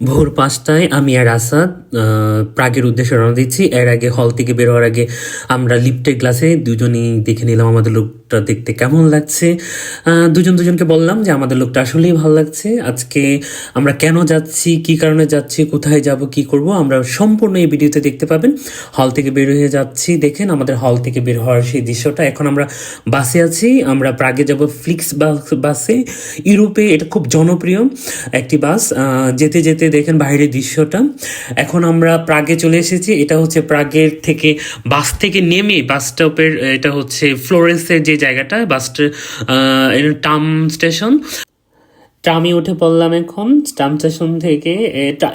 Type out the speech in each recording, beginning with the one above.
ভোর পাঁচটায় আমি আর আসাদ প্রাগের উদ্দেশ্যে রওনা দিচ্ছি। এর আগে হল থেকে বের হওয়ার আগে আমরা লিফটের গ্লাসে দুজনেই দেখে নিলাম আমাদের লোকটা দেখতে কেমন লাগছে? দুজন দুজনকে বললাম যে আমাদের লোকটা আসলেই ভালো লাগছে। আজকে আমরা কেন যাচ্ছি, কি কারণে যাচ্ছি, কোথায় যাব, কি করব, আমরা সম্পূর্ণ এই ভিডিওতে দেখতে পাবেন। হল থেকে বের হয়ে যাচ্ছি, দেখেন আমাদের হল থেকে বের হওয়ার সেই দৃশ্যটা। এখন আমরা বাসে আছি, আমরা প্রাগে যাব ফ্লিক্স বাসে ইউরোপে এটা খুব জনপ্রিয় একটি বাস। যেতে যেতে দেখেন বাইরের দৃশ্যটা। এখন আমরা প্রাগে চলে এসেছি, এটা হচ্ছে প্রাগের থেকে বাস থেকে নেমে বাস স্টপের, এটা হচ্ছে ফ্লোরেন্সের যে জায়গাটা বাস টাম স্টেশন। ট্রামে উঠে পড়লাম এখন। ট্রাম স্টেশন থেকে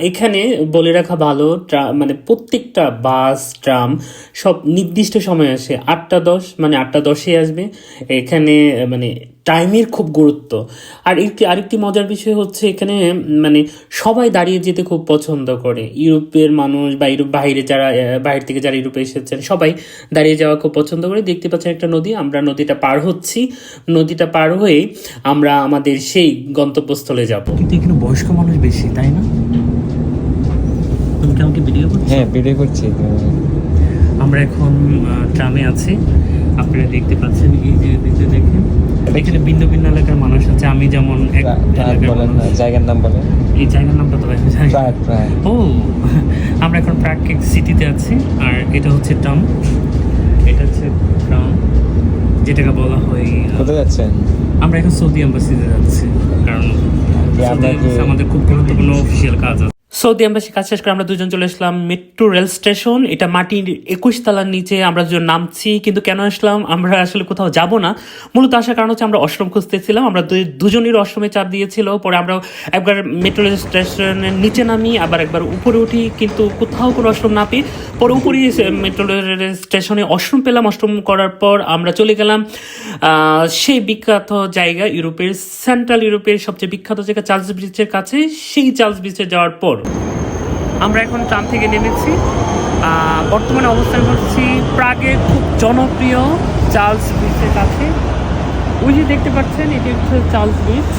এখানে বলে রাখা ভালো মানে প্রত্যেকটা বাস, ট্রাম, সব নির্দিষ্ট সময় আসে। আটটা দশ মানে আটটা দশে আসবে। এখানে মানে টাইমের খুব গুরুত্ব। আর একটি আরেকটি মজার বিষয় হচ্ছে এখানে মানে সবাই দাঁড়িয়ে যেতে খুব পছন্দ করে। ইউরোপের মানুষ বা ইউরোপ বাইরে যারা বাইরে থেকে যারা ইউরোপে এসেছেন সবাই দাঁড়িয়ে যাওয়া খুব পছন্দ করে। দেখতে পাচ্ছেন একটা নদী আমরা নদীটা পার হচ্ছি। নদীটা পার হয়ে আমরা আমাদের সেই গন্তব্যস্থলে যাব। কিন্তু এখানে বয়স্ক মানুষ বেশি তাই না? তুমি কি আমাকে ভিডিও করছ? হ্যাঁ ভিডিও করছি। আমরা এখন ট্রামে আছি। আপনারা দেখতে পাচ্ছেন এই যে দিকে দেখেন এখানে ভিন্ন ভিন্ন এলাকার মানুষ আছে। আমি যেমন এক। জায়গার নাম বলেন। এই জায়গার নামটা তো ও আমরা এখন প্রাগ সিটিতে আছি আর এটা হচ্ছে টাম এটা হচ্ছে টাম যেটাকে বলা হয় কোথায় যাচ্ছেন? আমরা এখন সৌদি এম্বাসিতে যাচ্ছি কারণ embassy আমাদের খুব গুরুত্বপূর্ণ অফিসিয়াল কাজ আছে। সৌদি এম্বাসি কাজ শেষ করে আমরা দুজন চলে আসলাম মেট্রো রেল স্টেশন এটা মাটির একুশ তলার নিচে আমরা দুজন নামছি, কিন্তু কেন আসলাম? আমরা আসলে কোথাও যাব না। মূলত আসার কারণ হচ্ছে আমরা অশ্রম খুঁজতেছিলাম। আমরা দুজনের অশ্রমে চাপ দিয়েছিল। পরে আমরা একবার মেট্রো রেল স্টেশনের নিচে নামি, আবার একবার উপরে উঠি, কিন্তু কোথাও কোনো অশ্রম না পেয়ে পরে উপরে মেট্রো রেল স্টেশনে অশ্রম পেলাম। অশ্রম করার পর আমরা চলে গেলাম সেই বিখ্যাত জায়গা ইউরোপের সেন্ট্রাল ইউরোপের সবচেয়ে বিখ্যাত জায়গা চার্লস ব্রিজের কাছে। সেই চার্লস ব্রিজে যাওয়ার পর আমরা এখন ট্রাম থেকে নেমেছি। বর্তমানে অবস্থান করছি প্রাগে খুব জনপ্রিয় চার্লস ব্রিজের কাছে। ওই যে দেখতে পাচ্ছেন, এটি হচ্ছে চার্লস ব্রিজ।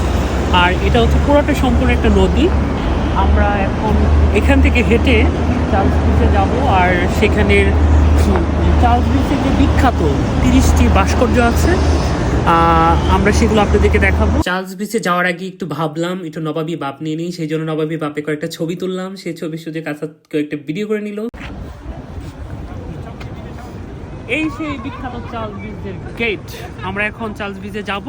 আর এটা হচ্ছে পুরোটা সম্পূর্ণ একটা নদী। আমরা এখন এখান থেকে হেঁটে চার্লস ব্রিজে যাব, আর সেখানের চার্লস ব্রিজের যে বিখ্যাত তিরিশটি ভাস্কর্য আছে আমরা সেগুলো আপনাদেরকে দেখাবো। চার্লস ব্রিজে যাওয়ার আগে একটু ভাবলাম একটু নবাবী বাপ নিয়ে নিই সেই জন্য নবাবী বাপে কয়েকটা ছবি তুললাম। সেই ছবি সুযোগ কাছে কয়েকটা ভিডিও করে নিল। এই সেই বিখ্যাত চার্লস ব্রিজের গেট আমরা এখন চার্লস ব্রিজে যাব।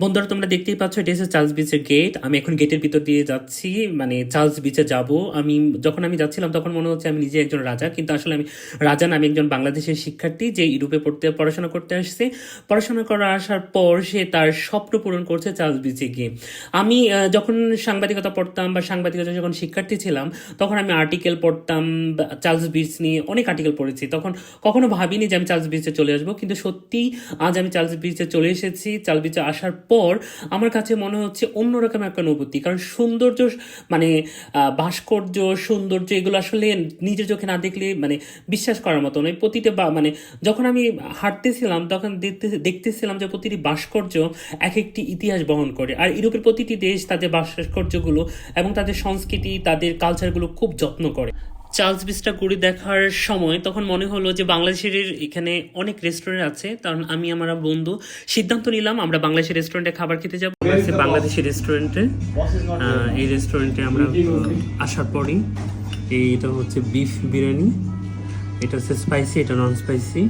বন্ধুরা, তোমরা দেখতেই পাচ্ছ, এটা হচ্ছে চার্লস বিচের গেট আমি এখন গেটের ভিতর দিয়ে যাচ্ছি মানে চার্লস বিচে যাব। আমি যখন আমি যাচ্ছিলাম, তখন মনে হচ্ছে আমি নিজে একজন রাজা, কিন্তু আসলে আমি রাজা না আমি একজন বাংলাদেশের শিক্ষার্থী যে ইউরোপে পড়তে, পড়াশোনা করতে আসছে। পড়াশোনা করা আসার পর সে তার স্বপ্ন পূরণ করছে চার্লস বিচে গিয়ে। আমি যখন সাংবাদিকতা পড়তাম বা সাংবাদিকতা যখন শিক্ষার্থী ছিলাম, তখন আমি আর্টিকেল পড়তাম চার্লস বিচ নিয়ে অনেক আর্টিকেল পড়েছি। তখন কখনো ভাবিনি যে আমি চার্লস বিচে চলে আসব, কিন্তু সত্যি আজ আমি চার্লস বিচে চলে এসেছি। চার্লস বিচে আসার পর আমার কাছে মনে হচ্ছে অন্যরকম একটা অনুভূতি। কারণ সৌন্দর্য মানে ভাস্কর্য, সৌন্দর্য এগুলো আসলে নিজের চোখে না দেখলে মানে বিশ্বাস করার মতো নয় প্রতিটা বা মানে যখন আমি হাঁটতেছিলাম, তখন দেখতে দেখতেছিলাম যে প্রতিটি ভাস্কর্য এক একটি ইতিহাস বহন করে। আর ইউরোপের প্রতিটি দেশ তাদের ভাস্কর্যগুলো এবং তাদের সংস্কৃতি, তাদের কালচারগুলো খুব যত্ন করে। চার্লস বিচটা ঘুরে দেখার সময় তখন মনে হলো যে বাংলাদেশের এখানে অনেক রেস্টুরেন্ট আছে। কারণ আমি আমার বন্ধু সিদ্ধান্ত নিলাম আমরা বাংলাদেশের রেস্টুরেন্টে খাবার খেতে যাব। আছে বাংলাদেশি রেস্টুরেন্টে এই রেস্টুরেন্টে আমরা আসার পরই। এইটা হচ্ছে বিফ বিরিয়ানি। এটা হচ্ছে স্পাইসি এটা নন স্পাইসি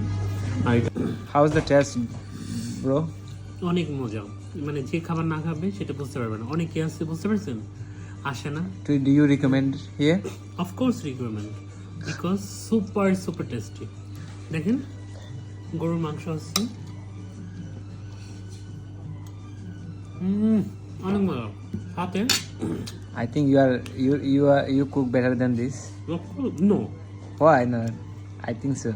আর এটা how is the taste bro অনেক মজা। মানে যে খাবার না খাবে সেটা বুঝতে পারবে না। অনেকে আছে বুঝতে পারছেন? আসে না। To do you recommend here Of course recommend because super super tasty দেখেন গরুর মাংস আছে। অনেক I think you are you you are you cook better than this no why not I think so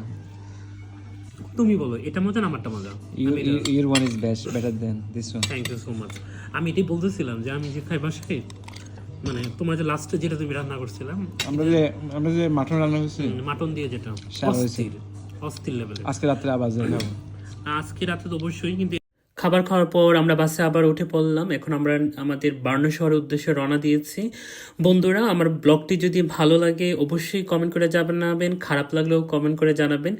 তুমি বলো এটা মজা না আমারটা মজা? You your one is best better than this one thank you so much আমি এটাই বলতেছিলাম যে আমি যে খাই বাসায় মানে তোমার যে লাস্টে যেটা তুমি রান্না করছিলাম আমরা যে আমরা যে মাটন রান্না করছি। মাটন দিয়ে যেটা। অস্থির অস্থির লেভেলের আজকে রাত্রে আবার যাই। খাব আজকে রাতে তো অবশ্যই কিন্তু খাবার খাওয়ার পর আমরা বাসে আবার উঠে পড়লাম। এখন আমরা আমাদের বার্ন শহরের উদ্দেশ্যে রওনা দিয়েছি। বন্ধুরা আমার ব্লগটি যদি ভালো লাগে অবশ্যই কমেন্ট করে জানাবেন খারাপ লাগলেও কমেন্ট করে জানাবেন।